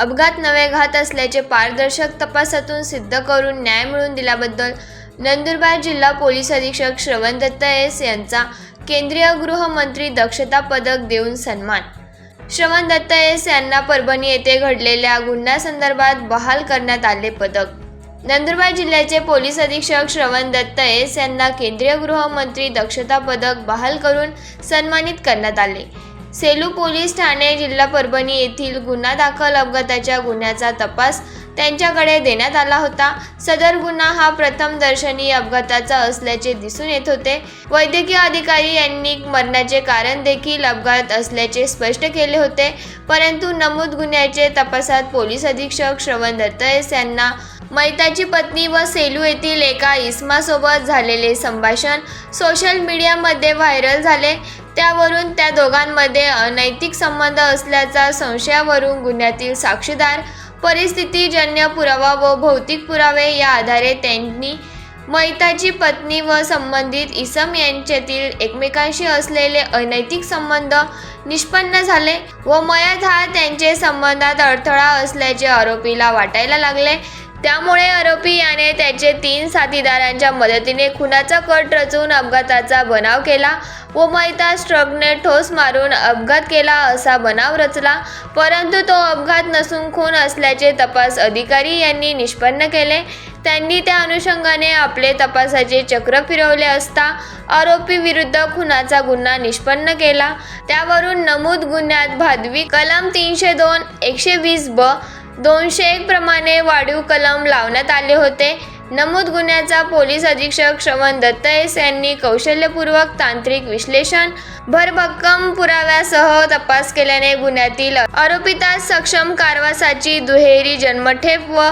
अपघात नवे घात असल्याचे पारदर्शक तपासातून सिद्ध करून न्याय मिळवून दिल्याबद्दल नंदुरबार जिल्हा पोलीस अधीक्षक श्रवण दत्त एस यांचा केंद्रीय गृहमंत्री दक्षता पदक देऊन सन्मान. श्रवण दत्त एस यांना परभणी येथे घडलेल्या गुन्ह्यासंदर्भात बहाल करण्यात आले पदक. नंदुरबार जिल्ह्याचे पोलीस अधीक्षक श्रवण दत्त एस यांना केंद्रीय गृहमंत्री दक्षता पदक बहाल करून सन्मानित करण्यात आले. सेलू पोलीस ठाणे जिल्हा परभणी येथील गुन्हा दाखल अपघाताच्या गुन्ह्याचा तपास त्यांच्याकडे देण्यात आला होता. सदर गुन्हा हा प्रथम दर्शनी अपघाताचा असल्याचे दिसून येत होते. वैद्यकीय अधिकारी यांनी मरणाचे कारण देखील अपघात असल्याचे स्पष्ट केले होते. परंतु नमूद गुन्ह्याचे तपासात पोलीस अधीक्षक श्रवण दत्तयस यांना मैताची पत्नी व सेलू येथील एका इस्मासोबत झालेले संभाषण सोशल मीडियामध्ये व्हायरल झाले. त्यावरून त्या दोघांमध्ये अनैतिक संबंध असल्याचा संशयावरून गुन्ह्यातील साक्षीदार परिस्थितीजन्य पुरावा व भौतिक पुरावे या आधारे त्यांनी मैताची पत्नी व संबंधित इसम यांच्यातील एकमेकांशी असलेले अनैतिक संबंध निष्पन्न झाले व मयत हा त्यांचे संबंधात अडथळा असल्याचे आरोपीला वाटायला लागले. त्यामुळे आरोपी याने त्याचे तीन साथीदारांच्या मदतीने खुनाचा कट रचून अपघाताचा बनाव केला व मैता स्ट्रगने ठोस मारून अपघात केला असा बनाव रचला. परंतु तो अपघात नसून खून असल्याचे तपास अधिकारी यांनी निष्पन्न केले. त्यांनी त्या अनुषंगाने आपले तपासाचे चक्र फिरवले असता आरोपी विरुद्ध खुनाचा गुन्हा निष्पन्न केला. त्यावरून नमूद गुन्ह्यात भादवी कलम तीनशे दोन एकशे वीस ब दोनशे एक प्रमाणे वाढीव कलम लावण्यात आले होते. नमूद गुन्ह्याचा पोलीस अधीक्षक श्रवण दत्तयस यांनी कौशल्यपूर्वक तांत्रिक विश्लेषण भरभक्कम पुराव्यासह तपास केल्याने गुन्ह्यातील आरोपितास सक्षम कारवासाची दुहेरी जन्मठेप व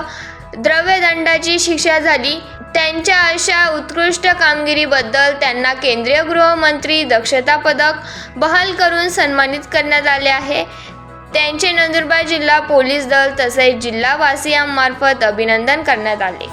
द्रव्यदंडाची शिक्षा झाली. त्यांच्या अशा उत्कृष्ट कामगिरीबद्दल त्यांना केंद्रीय गृहमंत्री दक्षता पदक बहाल करून सन्मानित करण्यात आले आहे. त्यांचे नंदुरबार जिल्हा पोलीस दल तसेच जिल्हावासियांमार्फत अभिनंदन करण्यात आले.